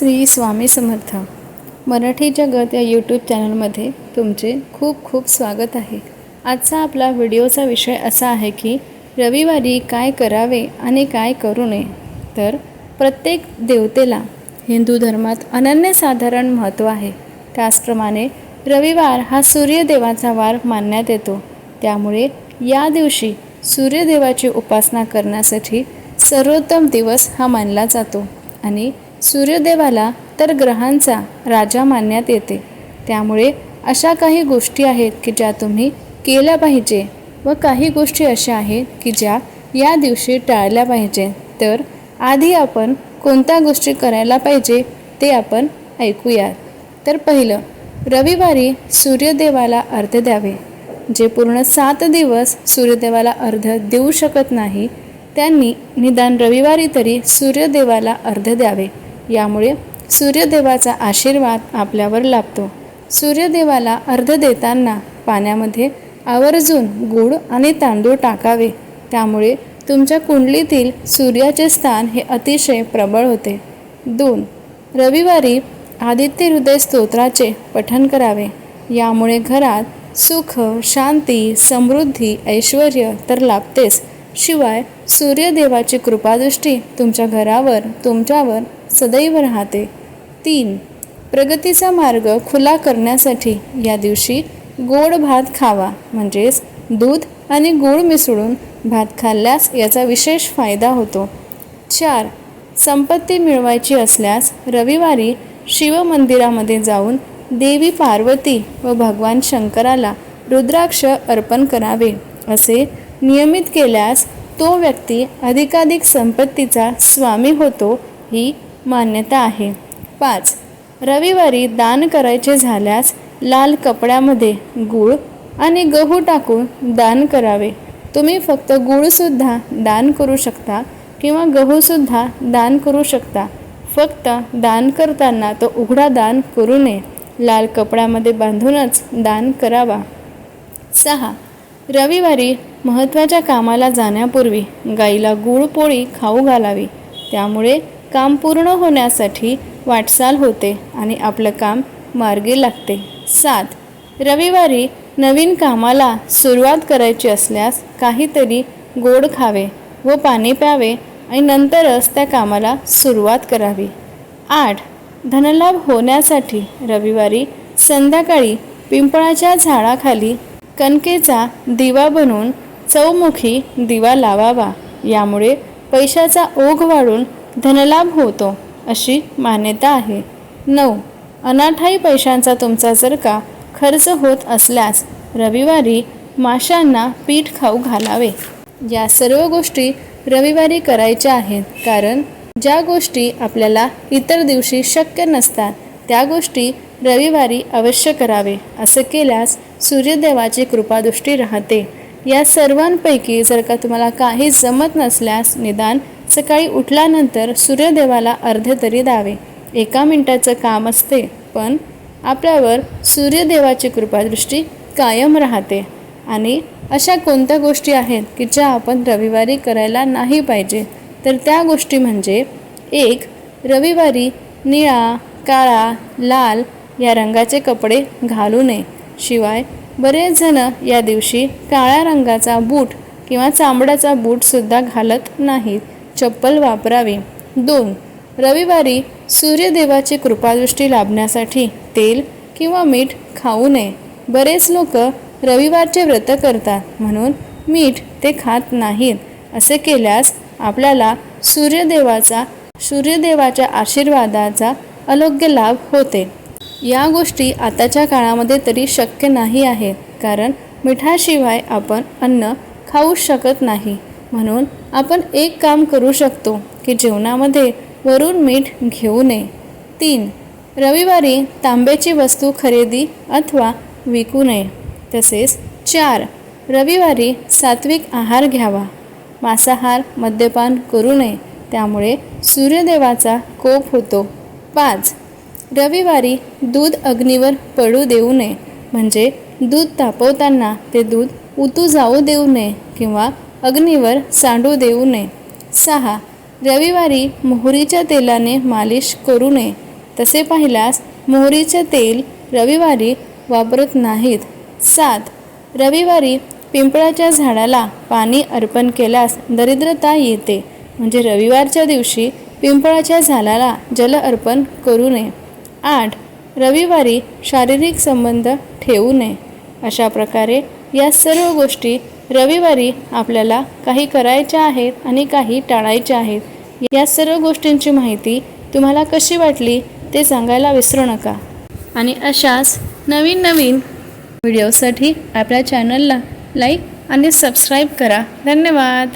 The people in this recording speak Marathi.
श्री स्वामी समर्थ. मराठी जगत या यूट्यूब चॅनलमध्ये तुमचे खूप खूप स्वागत आहे. आजचा आपला व्हिडिओचा विषय असा आहे की रविवारी काय करावे आणि काय करू नये? तर प्रत्येक देवतेला हिंदू धर्मात अनन्यसाधारण महत्त्व आहे. त्याचप्रमाणे रविवार हा सूर्यदेवाचा वार मानण्यात येतो. त्यामुळे या दिवशी सूर्यदेवाची उपासना करण्यासाठी सर्वोत्तम दिवस हा मानला जातो. आणि सूर्यदेवाला तर ग्रहांचा राजा मानण्यात येते. त्यामुळे अशा काही गोष्टी आहेत की ज्या तुम्ही केल्या पाहिजे व काही गोष्टी अशा आहेत की ज्या या दिवशी टाळल्या पाहिजे. तर आधी आपण कोणत्या गोष्टी करायला पाहिजे ते आपण ऐकूयात. तर पहिलं रविवारी सूर्यदेवाला अर्ध द्यावे. जे पूर्ण सात दिवस सूर्यदेवाला अर्ध देऊ शकत नाही त्यांनी निदान रविवारी तरी सूर्यदेवाला अर्ध द्यावे. यामुळे सूर्यदेवाचा आशीर्वाद आपल्यावर लाभतो. सूर्यदेवाला अर्ध देताना पाण्यामध्ये आवर्जून गूळ आणि तांदूळ टाकावे. त्यामुळे तुमच्या कुंडलीतील सूर्याचे स्थान हे अतिशय प्रबळ होते. दोन रविवारी आदित्य हृदय स्तोत्राचे पठन करावे. यामुळे घरात सुख शांती समृद्धी ऐश्वर तर लाभतेच. शिवाय सूर्यदेवाची कृपादृष्टी तुमच्या घरावर तुमच्यावर सदैव राहते. तीन प्रगतीचा मार्ग खुला करण्यासाठी या दिवशी गोड भात खावा म्हणजेच दूध आणि गूळ मिसळून भात खाल्ल्यास याचा विशेष फायदा होतो. चार संपत्ती मिळवायची असल्यास रविवारी शिवमंदिरामध्ये जाऊन देवी पार्वती व भगवान शंकराला रुद्राक्ष अर्पण करावे असे नियमित केल्यास तो व्यक्ती अधिकाधिक संपत्तीचा स्वामी होतो ही मान्यता आहे. पाच. रविवारी दान करायचे झाल्यास लाल कपड्यामध्ये गूळ आणि गहू टाकून दान करावे. तुम्ही फक्त गूळसुद्धा दान करू शकता किंवा गहूसुद्धा दान करू शकता. फक्त दान करताना तो उघडा दान करू नये. लाल कपड्यामध्ये बांधूनच दान करावा. सहा. रविवारी महत्त्वाच्या कामाला जाण्यापूर्वी गाईला गूळ पोळी खाऊ घालावी. त्यामुळे काम पूर्ण होण्यासाठी वाटचाल होते आणि आपलं काम मार्गी लागते. सात. रविवारी नवीन कामाला सुरुवात करायची असल्यास काहीतरी गोड खावे व पाणी प्यावे आणि नंतरच त्या कामाला सुरुवात करावी. आठ. धनलाभ होण्यासाठी रविवारी संध्याकाळी पिंपळाच्या झाडाखाली कणकेचा दिवा बनवून चौमुखी दिवा लावावा. यामुळे पैशाचा ओघ वाढून धनलाभ होतो अशी मान्यता आहे. नऊ. अनाठाई पैशांचा तुमचा जर का खर्च होत असल्यास रविवारी माशांना पीठ खाऊ घालावे. या सर्व गोष्टी रविवारी करायच्या आहेत. कारण ज्या गोष्टी आपल्याला इतर दिवशी शक्य नसतात त्या गोष्टी रविवारी अवश्य करावे असं केल्यास सूर्यदेवाची कृपादृष्टी राहते. या सर्वांपैकी जर का तुम्हाला काही जमत नसल्यास निदान सकाळी उठल्यानंतर सूर्यदेवाला अर्धे तरी द्यावे. एका मिनिटाचं काम असते पण आपल्यावर सूर्यदेवाची कृपादृष्टी कायम राहते. आणि अशा कोणत्या गोष्टी आहेत की ज्या आपण रविवारी करायला नाही पाहिजे? तर त्या गोष्टी म्हणजे एक रविवारी निळा काळा लाल या रंगाचे कपडे घालू नये. शिवाय बरेच जण या दिवशी काळ्या रंगाचा बूट किंवा चांबड्याचा बूटसुद्धा घालत नाहीत. चप्पल वापरावी. दोन रविवारी सूर्यदेवाची कृपादृष्टी लाभण्यासाठी तेल किंवा मीठ खाऊ नये. बरेच लोक रविवारचे व्रत करतात म्हणून मीठ ते खात नाहीत. असे केल्यास आपल्याला सूर्यदेवाचा सूर्यदेवाच्या आशीर्वादाचा अलोग्य लाभ होते. या गोष्टी आताच्या काळामध्ये तरी शक्य नाही आहेत. कारण मिठाशिवाय आपण अन्न खाऊ शकत नाही. म्हणून आपण एक काम करू शकतो की जेवणामध्ये वरून मीठ घेऊ नये. तीन रविवारी तांब्याची वस्तू खरेदी अथवा विकू नये. तसेच चार रविवारी सात्विक आहार घ्यावा. मांसाहार मद्यपान करू नये. त्यामुळे सूर्यदेवाचा कोप होतो. पाच रविवारी दूध अग्नीवर पडू देऊ नये. म्हणजे दूध तापवताना ते दूध उतू जाऊ देऊ नये किंवा अग्नीवर सांडू देऊ नये. सहा. रविवारी मोहरीच्या तेलाने मालिश करू नये. तसे पाहिल्यास मोहरीचे तेल रविवारी वापरत नाहीत. सात. रविवारी पिंपळाच्या झाडाला पाणी अर्पण केल्यास दरिद्रता येते. म्हणजे रविवारच्या दिवशी पिंपळाच्या झाडाला जल अर्पण करू नये. आठ. रविवारी शारीरिक संबंध ठेवू नये. अशा प्रकारे या सर्व गोष्टी रविवारी आपल्याला काही करायच्या आहेत आणि काही टाळायच्या आहेत. या सर्व गोष्टींची माहिती तुम्हाला कशी वाटली ते सांगायला विसरू नका. आणि अशाच नवीन नवीन व्हिडिओसाठी आपल्या चॅनलला लाईक आणि सबस्क्राईब करा. धन्यवाद.